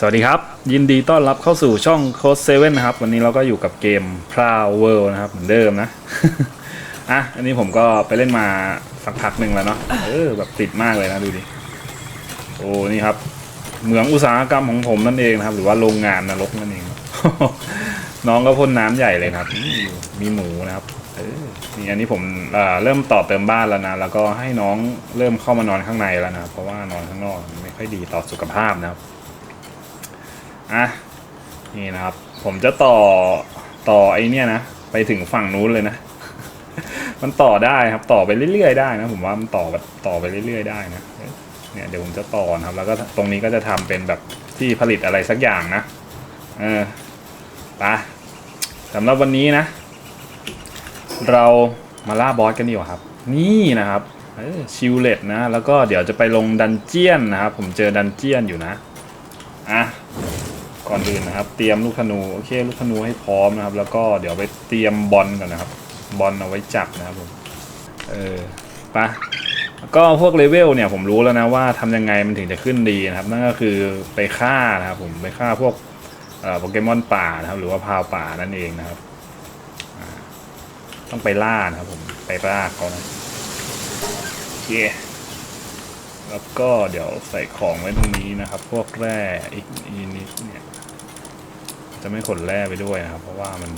สวัสดีครับ ยินดีต้อนรับเข้าสู่ช่องโค้ดเซเว่นนะครับ วันนี้เราก็อยู่กับเกม p r o w World นะครับ เหมือนเดิมนะ อะ อันนี้ผมก็ไปเล่นมาสักพักหนึ่งแล้วเนาะเออแบบติดมากเลยนะดูดิ โอ้นี่ครับ เหมืองอุตสาหกรรมของผมนั่นเองนะครับ หรือว่าโรงงานนรกนั่นเอง น้องก็พ่นน้ำใหญ่เลยนะครับ มีหมูนะครับเออนี่อันนี้ผมเเริ่มต่อเติมบ้านแล้วนะ แล้วก็ให้น้องเริ่มเข้ามานอนข้างในแล้วนะ เพราะว่านอนข้างนอกไม่ค่อยดีต่อสุขภาพนะครับ อะนี่นะครับ ผมจะต่อต่อไอเนี่ยนะไปถึงฝั่งนู้นเลยนะ มันต่อได้ครับต่อไปเรื่อยๆได้นะผมว่ามันต่อแบบต่อไปเรื่อยๆได้นะเนี่ยเดี๋ยวผมจะต่อนะครับ แล้วก็ตรงนี้ก็จะทำเป็นแบบที่ผลิตอะไรสักอย่างนะเออไปสำหรับวันนี้นะ เรามาล่าบอสกันดีกว่าครับ นี่นะครับชิลเลตนะ แล้วก็เดี๋ยวจะไปลงดันเจียนนะครับ ผมเจอดันเจียนอยู่นะ อะ ก่อนอื่นนะครับ เตรียมลูกธนูโอเคลูกธนูให้พร้อมนะครับ แล้วก็เดี๋ยวไปเตรียมบอลก่อนนะครับ บอลเอาไว้จับนะครับผมเออปะก็พวกเลเวลเนี่ยผมรู้แล้วนะว่าทำยังไงมันถึงจะขึ้นดีนะครับ นั่นก็คือไปฆ่านะครับผมไปฆ่าพวกโปเกมอนป่านะครับ หรือว่าพาวป่านั่นเองนะครับต้องไปล่านะครับผมไปล่าเขานะโอเคแล้วก็เดี๋ยวใส่ของไว้ตรงนี้นะครับ พวกแร่อีกอีกนิดเนี่ย จะไม่ขนแร่ไปด้วยนะครับ เพราะว่ามัน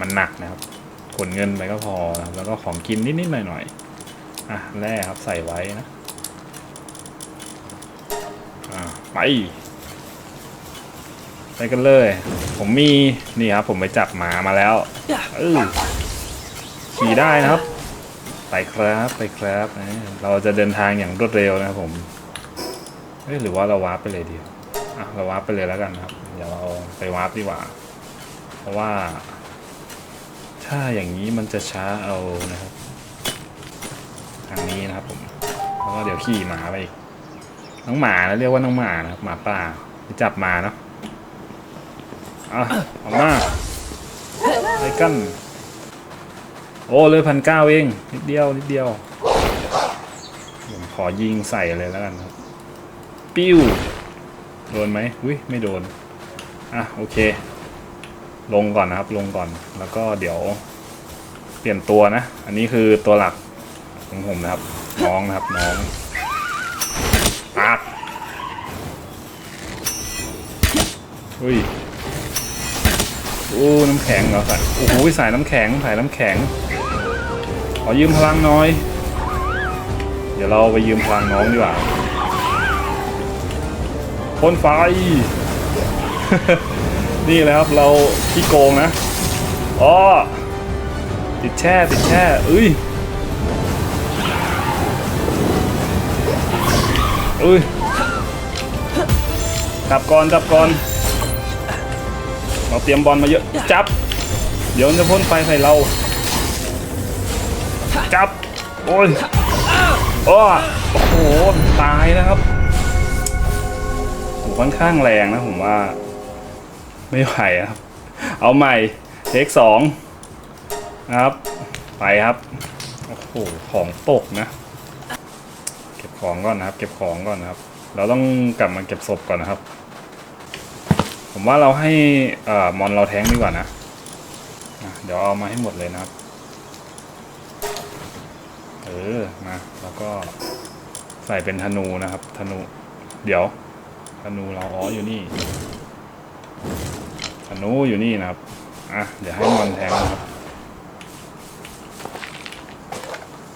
มันหนักนะครับ ขนเงินไปก็พอนะครับแล้วก็ของกินนิดๆหน่อยๆอะแร่ครับใส่ไว้นะอ่าไปไปกันเลย ผมมีนี่ครับ ผมไปจับหมามาแล้วเออขี่ได้นะครับ ไปครับไปครับนะเราจะเดินทางอย่างรวดเร็วนะครับผมเอ้ยหรือว่าเราวาร์ปไปเลยดีอะเราวาร์ปไปเลยแล้วกันครับ ไปวาร์ปดีกว่า เพราะว่า ถ้าอย่างนี้มันจะช้าเอานะครับ ทางนี้นะครับผม แล้วก็เดี๋ยวขี่หมาไปอีกน้องหมานะเรียกว่าน้องหมานะครับหมาป่าจับมาเนาะอะออกมาไปกันโอ้เลยพันเก้าเอง นิดเดียว นิดเดียวผมขอยิงใส่เลยแล้วกันครับ ปิ้ว โดนไหมอุ้ยไม่โดน อะโอเค ลงก่อนนะครับลงก่อนแล้วก็เดี๋ยวเปลี่ยนตัวนะ อันนี้คือตัวหลักของผมนะครับ น้องนะครับน้องปักอุ้ยโอ้น้ำแข็งเหรอใส่โอ้โหสายน้ำแข็งสายน้ำแข็งขอยืมพลังน้อย เดี๋ยวเราไปยืมพลังน้องดีกว่าพ่นไฟ นี่แหละครับเราพี่โกงนะอ๋อติดแช่ติดแช่เอ้ยเอ้ยกลับก่อนกลับก่อนเราเตรียมบอลมาเยอะจับ เดี๋ยวจะพ่นไฟใส่เรา จับ โอ้ยโอ้โอ้โหตายนะครับค่อนข้างแรงนะผมว่า ไม่ไหวครับ เอาใหม่เทคสองครับ ไปครับ โอ้โห ของตกนะ เก็บของก่อนนะครับ เก็บของก่อนนะครับ เราต้องกลับมาเก็บศพก่อนนะครับ ผมว่าเราให้อ่มอนเราแท้งดีกว่านะอะเดี๋ยวเอามาให้หมดเลยนะครับ เออ มา แล้วก็ใส่เป็นธนูนะครับ ธนู เดี๋ยว ธนูเราอ๋ออยู่นี่ ธนูอยู่นี่นะครับ อะ เดี๋ยวให้มอนแทงนะครับ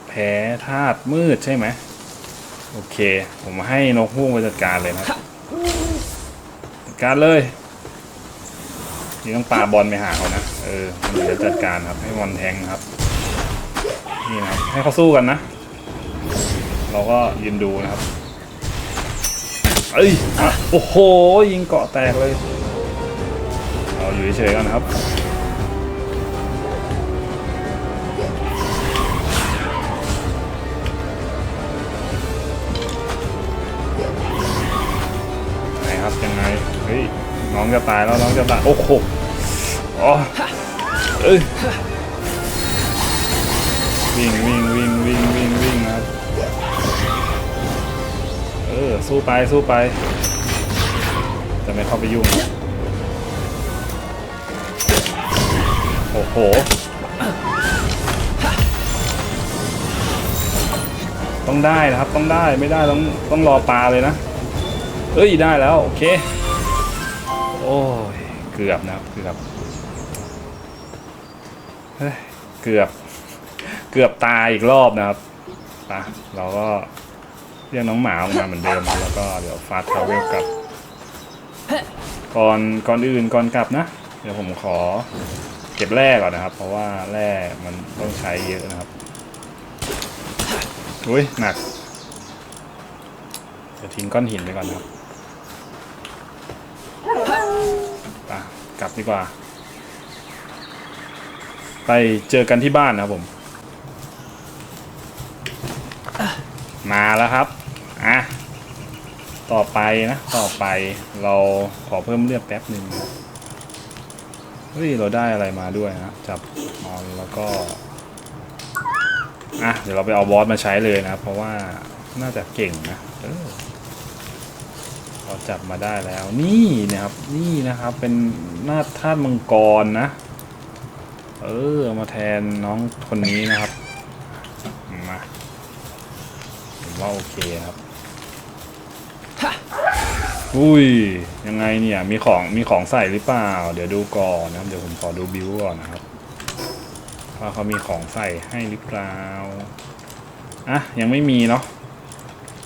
แพ้ธาตุมืดใช่ไหม โอเค ผมให้นกฮูกไปจัดการเลยนะครับ จัดการเลย นี่ต้องปาบอลไปหาเขานะ เออมันเดี๋ยวจัดการครับ ให้มอนแทงครับ นี่นะครับ ให้เขาสู้กันนะ เราก็ยืนดูนะครับ เอ้ยอโอ้โห ยิงเกาะแตกเลย เราอยู่เฉยๆกันนะครับไหนครับยังไงเฮ้ยน้องจะตายแล้วน้องจะตายโอ้โหอ๋อเอ้ยวิ่งวิ่งวิ่งวิ่งวิ่งวิ่งครับเออสู้ไปสู้ไปแต่ไม่เข้าไปยุ่งนะ อ้โห ต้องได้นะครับ ต้องได้ ไม่ได้ต้องต้องรอปลาเลยนะ เอ้ยได้แล้ว โอเค โอ้ย เกือบนะครับ เกือบ เฮ้ย เกือบ เกือบตายอีกรอบนะครับปะเราก็เรียกน้องหมาออกมาเหมือนเดิมแล้วก็เดี๋ยวฟาสทาเวลกลับก่อนก่อนอื่นก่อนกลับนะ เดี๋ยวผมขอ เก็บแร่ก่อนนะครับ เพราะว่าแร่มันต้องใช้เยอะนะครับอุ้ยหนักเดี๋ยวทิ้งก้อนหินไปก่อนครับปกลับดีกว่า ไปเจอกันที่บ้านนะครับผม มาแล้วครับ อะ ต่อไปนะ ต่อไปเราขอเพิ่มเลือดแป๊บหนึ่งนะ เฮ้ยเราได้อะไรมาด้วยนะจับออนแล้วก็อะเดี๋ยวเราไปเอาบอสมาใช้เลยนะ เพราะว่าน่าจะเก่งนะเออเราจับมาได้แล้ว นี่นะครับ นี่นะครับ เป็นหน้าธาตุมังกรนะ เออมาแทนน้องคนนี้นะครับมาผมว่าโอเคครับ อุ้ย ยังไงเนี่ย มีของมีของใส่หรือเปล่า เดี๋ยวดูก่อนนะครับ เดี๋ยวผมขอดูบิวก่อนนะครับว่าเขามีของใส่ให้หรือเปล่าอะยังไม่มีเนาะ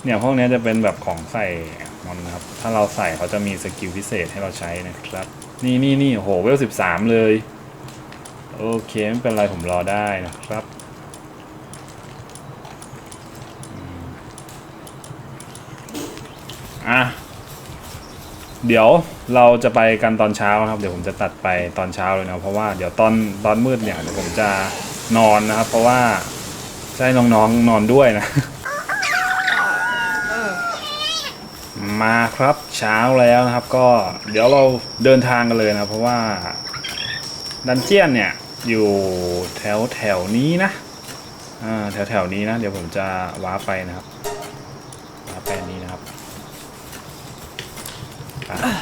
เนี่ยพวกนี้จะเป็นแบบของใส่มอนนะครับ ถ้าเราใส่เขาจะมีสกิลพิเศษให้เราใช้นะครับ นี่นี่นี่โหเวลสิบสามเลย โอเคไม่เป็นไรผมรอได้นะครับอะ เดี๋ยวเราจะไปกันตอนเช้านะครับ เดี๋ยวผมจะตัดไปตอนเช้าเลยนะเพราะว่าเดี๋ยวตอนตอนมืดเนี่ยเดี๋ยวผมจะนอนนะครับ เพราะว่าให้น้องๆนอนด้วยนะ มาครับเช้าแล้วนะครับ ก็เดี๋ยวเราเดินทางกันเลยนะ เพราะว่าดันเจียนเนี่ยอยู่แถวแถวนี้นะอ่าแถวแถวนี้นะ เดี๋ยวผมจะว้าร์ปไปนะครับว้าร์ปไปนี้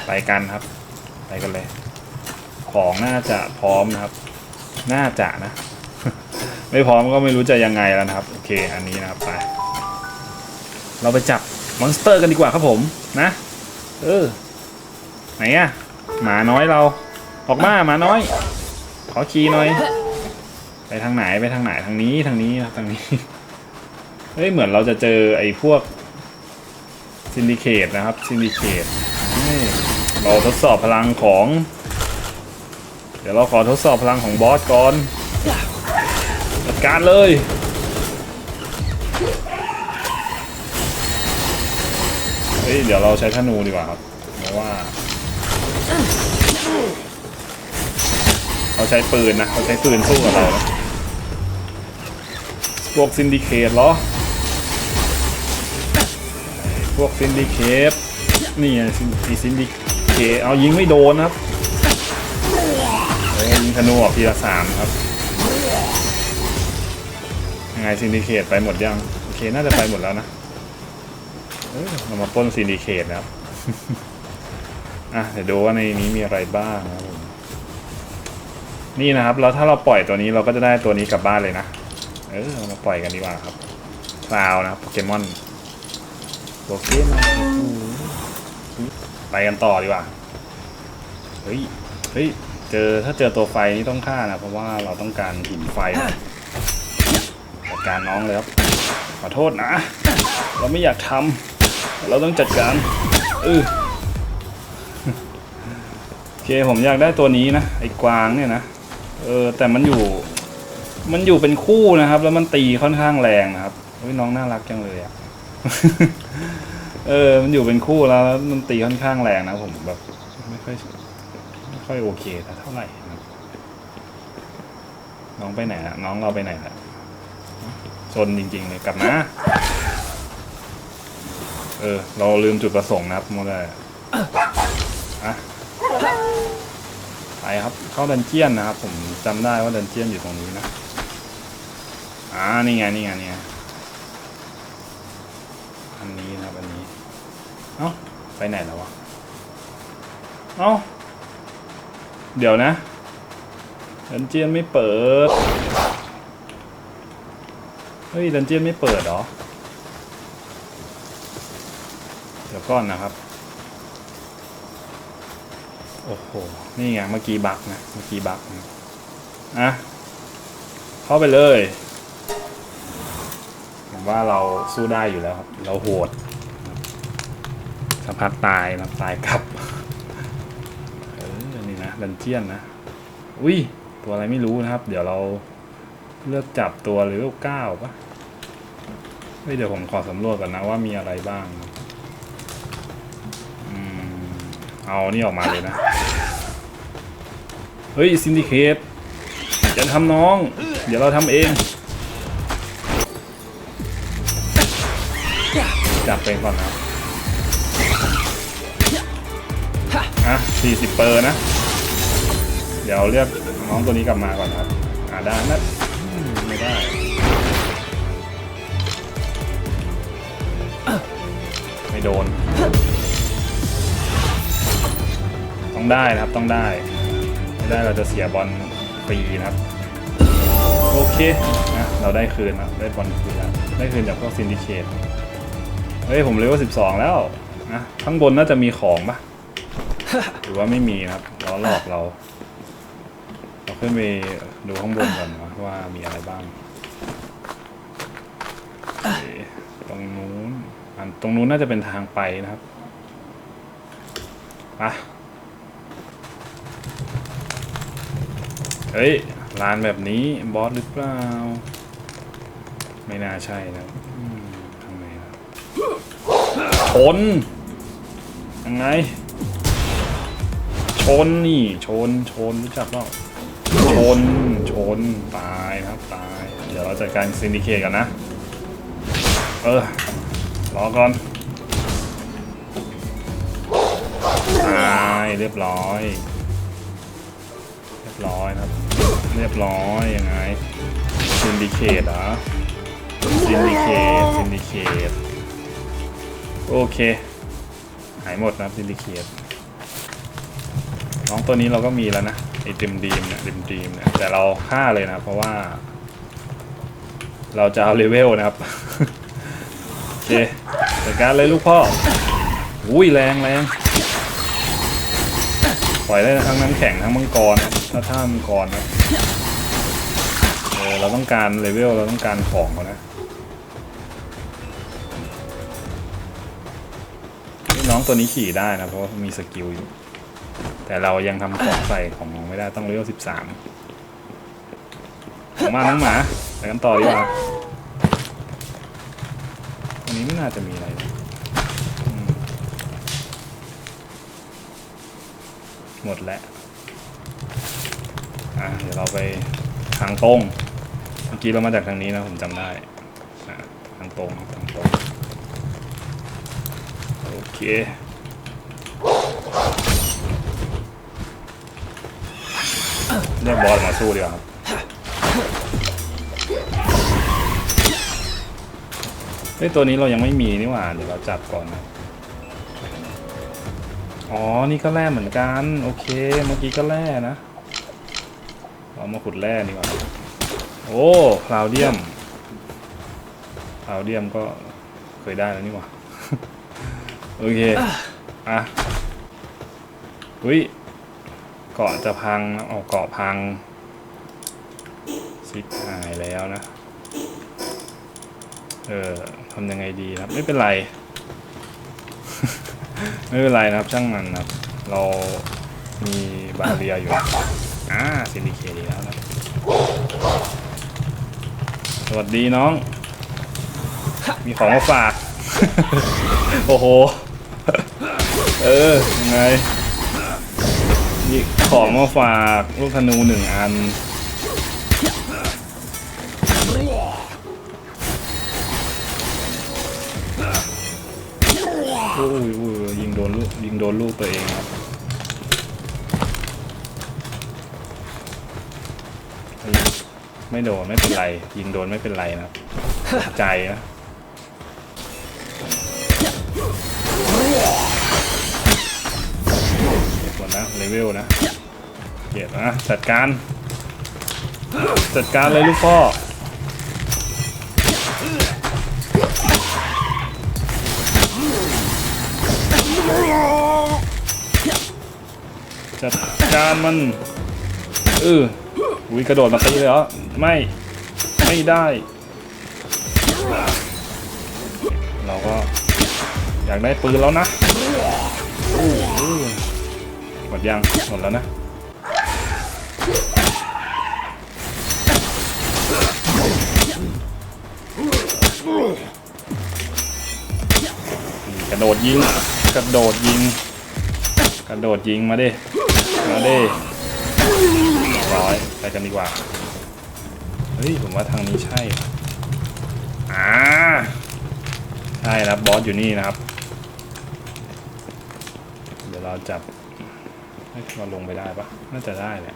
ไปกันครับ ไปกันเลย ของน่าจะพร้อมนะครับ น่าจะนะ ไม่พร้อมก็ไม่รู้จะยังไงแล้วนะครับ โอเค อันนี้นะครับไป เราไปจับมอนสเตอร์กันดีกว่าครับผม นะ เออ ไหนอะหมาน้อยเรา ออกมาหมาน้อย ขอขี่หน่อย ไปทางไหนไปทางไหนทางนี้ทางนี้นะทางนี้ เฮ้ยเหมือนเราจะเจอไอ้พวกซินดิเคตนะครับซินดิเคต นี่เราทดสอบพลังของ เดี๋ยวเราขอทดสอบพลังของบอสก่อนจัดการเลยเฮ้ยเดี๋ยวเราใช้ธนูดีกว่าครับเพราะว่า เขาใช้ปืนนะเขาใช้ปืนสู้กับเราพวกซินดิเคตเหรอ พวกซินดิเคต นี่ไงซีซินดิเคเอายิงไม่โดนครับเฮ้ยยิงธนูออกทีละสามครับยังไงซินดิเคตไปหมดยังโอเคน่าจะไปหมดแล้วนะเอ้ยเรามาป้นซินดิเคตนะครับอะเดี๋ยวดูว่าในนี้มีอะไรบ้างนะครับผมนี่นะครับแล้วถ้าเราปล่อยตัวนี้เราก็จะได้ตัวนี้กลับบ้านเลยนะเออเรามาปล่อยกันดีกว่าครับคลาวนะโปเกมอนโปเกมอน ไปกันต่อดีกว่า เฮ้ย เฮ้ย เจอถ้าเจอตัวไฟนี่ต้องฆ่านะ เพราะว่าเราต้องการหินไฟนะจัดการน้องเลยครับ ขอโทษนะ เราไม่อยากทำ เราต้องจัดการเออโอเคผมอยากได้ตัวนี้นะ ไอ้กวางเนี่ยนะ เออ แต่มันอยู่ มันอยู่เป็นคู่นะครับ แล้วมันตีค่อนข้างแรงนะครับเฮ้ยน้องน่ารักจังเลยอะ เออ มันอยู่เป็นคู่แล้วมันตีค่อนข้างแรงนะผมแบบ ไม่ค่อยไม่ค่อยโอเคเท่าไหร่นะน้องไปไหนอะน้องเราไปไหนละชนจริงๆเลยกลับมาเออ เราลืมจุดประสงค์นะครับโมได้อะไปครับ เข้าดันเจียนนะครับ ผมจำได้ว่าดันเจียนอยู่ตรงนี้นะอ่านี่ไงนี่ไงนี่ไงอันนี้นะครับอันนี้ เอ้า ไปไหนแล้ววะ เอ้า เดี๋ยวนะดันเจียนไม่เปิด เฮ้ยดันเจียนไม่เปิดเหรอ เดี๋ยวก่อนนะครับ โอ้โห นี่ไงเมื่อกี้บักนะ เมื่อกี้บักนะอะ เข้าไปเลย ผมว่าเราสู้ได้อยู่แล้วครับ เราโหด สักพักตายนะตายกลับ เออ นี่นะดันเจียนนะ อุ้ย ตัวอะไรไม่รู้นะครับ เดี๋ยวเราเลือกจับตัวหรือเก้าปะเฮ้ยเดี๋ยวผมขอสำรวจก่อนนะว่ามีอะไรบ้างอืมเอานี่ออกมาเลยนะ เฮ้ยซินดิเคตจะทำน้อง เดี๋ยวเราทำเอง จับไปก่อนนะ 40 เปอร์นะ เดี๋ยวเรียกน้องตัวนี้กลับมาก่อนครับอ่าได้นะไม่ได้ไม่โดน ต้องได้นะครับต้องได้ ไม่ได้เราจะเสียบอลฟรีนะครับ โอเคนะเราได้คืนแล้วได้บอลคืนแล้วได้คืนจากพวกซินดิเคตเฮ้ยผมเลเวลสิบสองแล้วนะข้างบนน่าจะมีของปะ หรือว่าไม่มีครับล้อหลอกเรา เราขึ้นไปดูข้างบนก่อนนะว่ามีอะไรบ้าง ตรงนู้นอันตรงนู้นน่าจะเป็นทางไปนะครับไปะเฮ้ยลานแบบนี้บอสหรือเปล่า ไม่น่าใช่นะทำไงนะชนยังไง ชนนี่ชนชนรู้จักเปล่าชนชนตายนะครับตาย เดี๋ยวเราจัดการซินดิเคตกันนะ เออรอก่อนตายเรียบร้อย เรียบร้อยนะครับ เรียบร้อยยังไงซินดิเคตเหรอซินดิเคตซินดิเคตโอเค หายหมดนะครับซินดิเคต น้องตัวนี้เราก็มีแล้วนะไอดิมดีมเนี่ยดิมดีมเนี่ยแต่เราฆ่าเลยนะ เพราะว่า เราจะเอาเลเวลนะครับโอเคจัดการเลยลูกพ่ออุ้ยแรงแรงปล่อยได้ทั้งน้ำแข็งทั้งมังกรนะถ้าท่ามังกรนะเออเราต้องการเลเวลเราต้องการของเขานะน้องตัวนี้ขี่ได้นะเพราะว่ามีสกิลอยู่ แต่เรายังทำของใส่ของน้องไม่ได้ต้องเลเวลสิบสามมาน้องหมาไปกันต่อดีกว่าอันนี้ไม่น่าจะมีอะไรหมดแล้วอะเดี๋ยวเราไปทางตรง เมื่อกี้เรามาจากทางนี้นะผมจำได้ทางตรงทางตรงโอเค เรียกบอสมาสู้ดีกว่าครับเฮ้ยตัวนี้เรายังไม่มีนี่หว่าเดี๋ยวเราจับก่อนนะอ๋อ นี่ก็แร่เหมือนกัน โอเค เมื่อกี้ก็แร่นะ เรามาขุดแร่ดีกว่า โอ้คลาวเดียมคลาวเดียมก็เคยได้แล้วนี่หว่า โอเค อะอุ้ย กาะจะพังเอาเกาะพังซิปหายแล้วนะ เออทำยังไงดีครับ ไม่เป็นไร ไม่เป็นไรนะครับ ช่างมันนะครับ เรามีบาเรียอยู่ อ่าซินดิเคดีแล้วนะ สวัสดีน้อง มีของมาฝาก โอ้โห เออยังไง มีของมาฝากลูกธนูหนึ่งอันอุ้ยอุ้ยยิงโดนลูกยิงโดนลูกตัวเองครับไม่โดนไม่เป็นไร ยิงโดนไม่เป็นไรนะ ใจนะ เวลนะเก็บนะจัดการ จัดการเลยลูกพ่อจัดการมันเอออุ้ยกระโดดมาตีเลยเหรอไม่ ไม่ได้ เราก็อยากได้ปืนแล้วนะ ดยังหมดแล้วนะกระโดดยิง กระโดดยิง กระโดดยิงมาดิ มาดิร้อยไปกันดีกว่า เฮ้ย ผมว่าทางนี้ใช่ อ่า ใช่ครับบอสอยู่นี่นะครับ เดี๋ยวเราจับ เราลงไปได้ปะน่าจะได้แหละ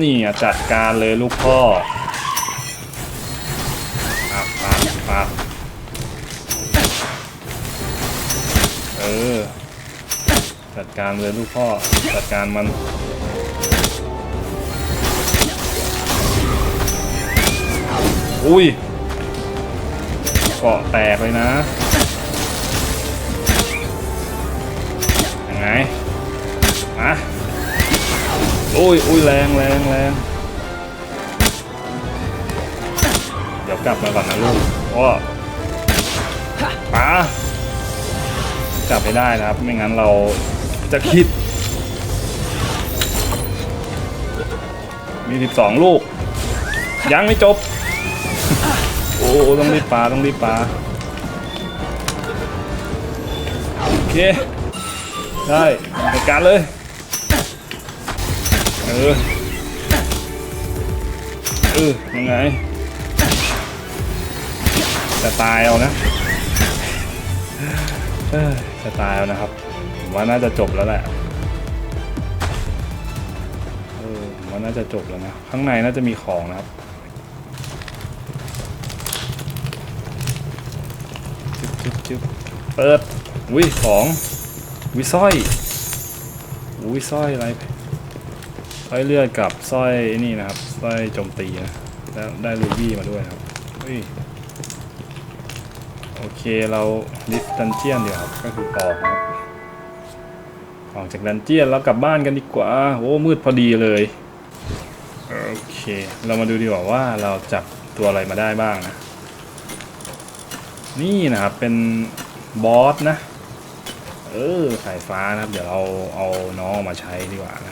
นี่จัดการเลยลูกพ่อปับปับปับเออ จัดการเลยลูกพ่อ จัดการมันอุ้ยเกาะแตกเลยนะ มาอุ้ยโอ้ยแรงแรงแรงเดี๋ยวกลับมาก่อนนะลูกโอ้ปากลับไม่ได้นะครับ ไม่งั้นเราจะคิด มี12ลูก ยังไม่จบ โอ้ต้องรีบปลาต้องรีบปลาโอเค ได้จัดการเลย ออ เออ ยังไง จะตายเอานะเออจะตายเอานะครับ ผมว่าน่าจะจบแล้วแหละ เออ ผมว่าน่าจะจบแล้วนะ ข้างในน่าจะมีของนะครับจึ๊บจึ๊บเปิด อุ้ยของอุ้ยสร้อยอุ้ยสร้อยอะไร ร้อยเลือดกับสร้อยนี่นะครับสร้อยโจมตีนะแล้วได้รูบี้มาด้วยครับอโอเคเราดิฟดันเจียนเดี๋ยวครับก็คือออครับออกจากดันเจียนแล้วกลับบ้านกันดีกว่าโอ้มืดพอดีเลยโอเค เรามาดูดีกว่าว่าเราจับตัวอะไรมาได้บ้างนะนี่นะครับเป็นบอสนะ เออสายฟ้านะครับ เดี๋ยวเราเอาน้องมาใช้ดีกว่านะ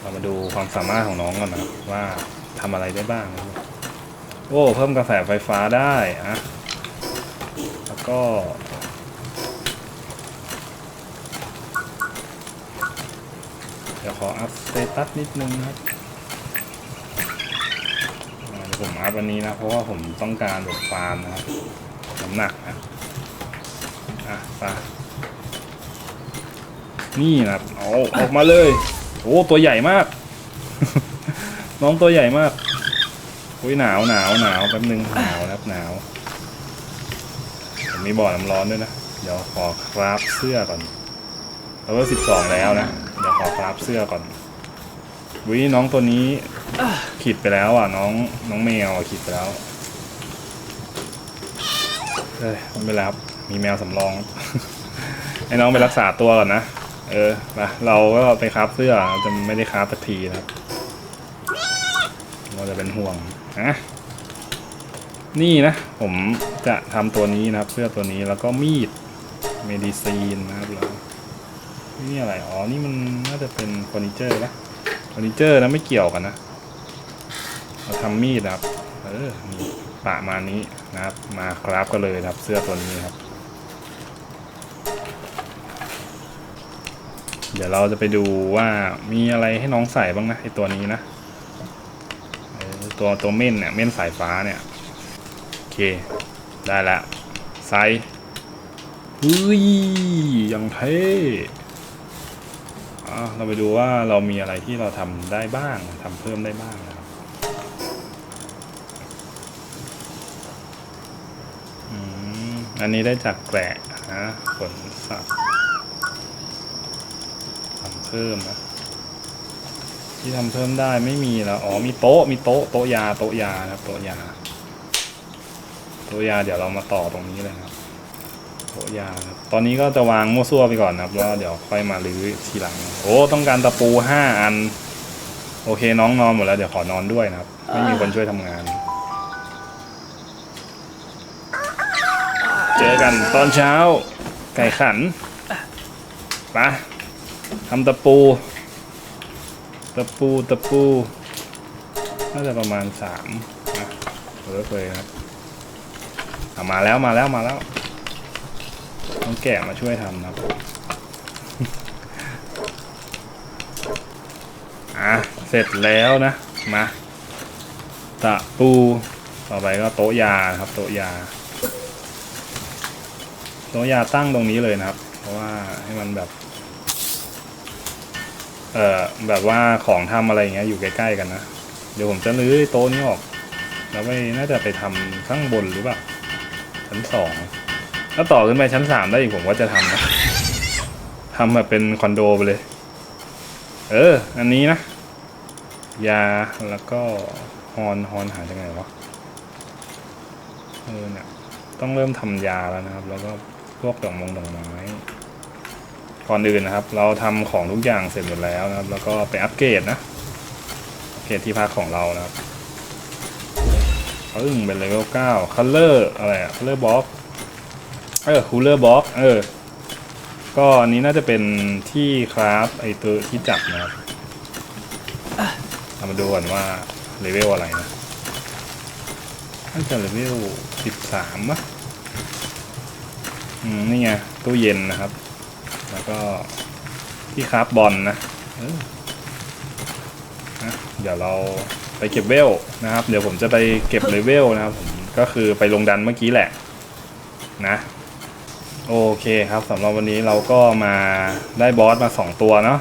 เรามาดูความสามารถของน้องก่อนนะว่าทำอะไรได้บ้าง โอ้ เพิ่มกระแสไฟฟ้าได้อะแล้วก็ เดี๋ยวขออัพสเตตัสนิดนึงนะครับผมอัพอันนี้นะ เพราะว่าผมต้องการแบบฟาร์มนะครับน้ำหนักนะอะไปนี่นะครับเอาออกมาเลย โอ้ตัวใหญ่มาก น้องตัวใหญ่มากอุ้ยหนาวหนาวหนาวแป๊บนึงหนาวนะครับหนาวผมมีบ่อน้ำร้อนด้วยนะเดี๋ยวขอคราฟเสื้อก่อนเราก็สิบสองแล้วนะเดี๋ยวขอคราฟเสื้อก่อนวิน้องตัวนี้ขีดไปแล้วอะน้องน้องแมวขีดไปแล้วเฮ้ยไม่เป็นไรครับมีแมวสำรอง ให้น้องไปรักษาตัวก่อนนะ เออมาเราก็ไปคราฟเสื้อจะไม่ได้คราฟสักทีนะครับเราจะเป็นห่วงนะนี่นะ ผมจะทำตัวนี้นะครับ เสื้อตัวนี้แล้วก็มีดเมดิซีนนะครับเรานี่อะไรอ๋อนี่มันน่าจะเป็นเฟอร์นิเจอร์นะเฟอร์นิเจอร์นะไม่เกี่ยวกันนะเราทำมีดนะครับ เออนี่ประมาณนี้นะครับ มาครับก็เลยนะครับ เสื้อตัวนี้ครับ ดี๋ยวเราจะไปดูว่ามีอะไรให้น้องใส่บ้างนะไอตัวนี้นะตัวตัวเม่นเนี่ยเม่นสายฟ้าเนี่ยโอเคได้ละใส่เฮ้ยยังเท่เราไปดูว่าเรามีอะไรที่เราทำได้บ้างทำเพิ่มได้บ้างนะครับอืมอันนี้ได้จากแกะนะขนสัตว์ เพิ่มนะที่ทำเพิ่มได้ไม่มีแล้วอ๋อมีโต๊ะมีโต๊ะโต๊ะยาโต๊ะยานะครับโต๊ะยาโต๊ะยาเดี๋ยวเรามาต่อตรงนี้เลยครับโต๊ะยาครับตอนนี้ก็จะวางมั่วซั่วไปก่อนนะครับแล้วเดี๋ยวค่อยมาลื้อทีหลัง โอ้ต้องการตะปูห้าอัน โอเคน้องนอนหมดแล้วเดี๋ยวขอนอนด้วยนะครับ ไม่มีคนช่วยทำงาน เจอกันตอนเช้าไก่ขันไป ทำตะปู ตะปูตะปูน่าจะประมาณสามนะเลิกเลยครับอะมาแล้วมาแล้วมาแล้วต้องแกะมาช่วยทำนะครับอะเสร็จแล้วนะมาตะปูต่อไปก็โต๊ะยาครับโต๊ะยาโต๊ะยาตั้งตรงนี้เลยนะครับ เพราะว่าให้มันแบบ เอ่อแบบว่าของทำอะไรอย่างเงี้ยอยู่ใกล้ๆกันนะ เดี๋ยวผมจะลื้อโต๊ะนี้ออก แล้วไปน่าจะไปทำข้างบนหรือเปล่าชั้นสองถ้าต่อขึ้นไปชั้นสามได้อีกผมก็จะทำนะทำแบบเป็นคอนโดไปเลย เออ อันนี้นะ ยาแล้วก็ฮอนฮอนหาจากไหนวะเออเนี่ยต้องเริ่มทำยาแล้วนะครับ แล้วก็พวกดอกมงดอกไม้ ก่อนอื่นนะครับ เราทำของทุกอย่างเสร็จหมดแล้วนะครับ แล้วก็ไปอัปเกรดนะอัปเกรดที่พักของเรานะครับปึ้งเป็นเลเวลเก้าคัลเลอร์อะไรอะคัลเลอร์บล็อกเออคูลเลอร์บล็อกเออ ก็อันนี้น่าจะเป็นที่คราฟไอตัวที่จับนะครับเรามาดูก่อนว่าเลเวลอะไรนะน่าจะเลเวลสิบสามมะอืมนี่ไงตู้เย็นนะครับ แล้วก็ที่คราฟบอลนะนะเดี๋ยวเราไปเก็บเวลนะครับ เดี๋ยวผมจะไปเก็บเลเวลนะครับผมก็คือไปลงดันเมื่อกี้แหละนะ โอเคครับสำหรับวันนี้เราก็มาได้บอสมาสองตัวเนาะ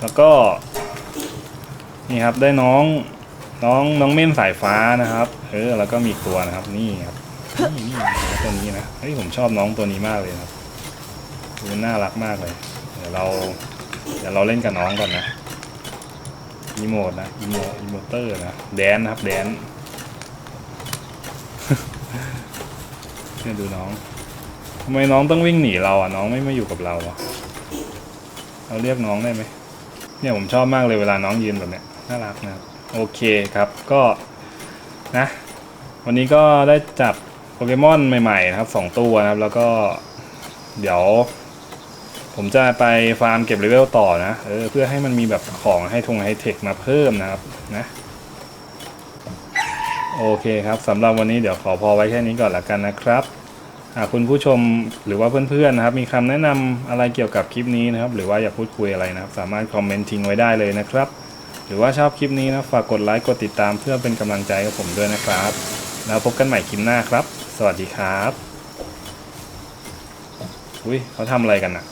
แล้วก็ นี่ครับได้น้องน้องน้องเม่นสายฟ้านะครับเออแล้วก็มีตัวนะครับนี่ครับนี่นี่ตัวนี้นะเฮ้ยผมชอบน้องตัวนี้มากเลยนะครับ ดูน่ารักมากเลย เดี๋ยวเราเดี๋ยวเราเล่นกับน้องก่อนนะอีโมดนะอีโมอีโมเตอร์นะแดนนะครับแดนเนี่ยดูน้องทำไมน้องต้องวิ่งหนีเราอะน้องไม่มาอยู่กับเราอะเราเรียกน้องได้ไหมเนี่ยผมชอบมากเลยเวลาน้องยืนแบบเนี้ยน่ารักนะครับโอเคครับก็นะวันนี้ก็ได้จับโปเกมอนใหม่ๆนะครับสองตัวนะครับแล้วก็เดี๋ยว ผมจะไปฟาร์มเก็บเลเวลต่อนะเออเพื่อให้มันมีแบบของให้ทงไฮเทคมาเพิ่มนะครับนะโอเคครับสำหรับวันนี้เดี๋ยวขอพอไว้แค่นี้ก่อนละกันนะครับหากคุณผู้ชมหรือว่าเพื่อนๆนะครับ มีคำแนะนำอะไรเกี่ยวกับคลิปนี้นะครับ หรือว่าอยากพูดคุยอะไรนะครับ สามารถคอมเมนต์ทิ้งไว้ได้เลยนะครับ หรือว่าชอบคลิปนี้นะฝากกดไลค์กดติดตามเพื่อเป็นกำลังใจกับผมด้วยนะครับ แล้วพบกันใหม่คลิปหน้าครับ สวัสดีครับอุ้ยเขาทำอะไรกันอะ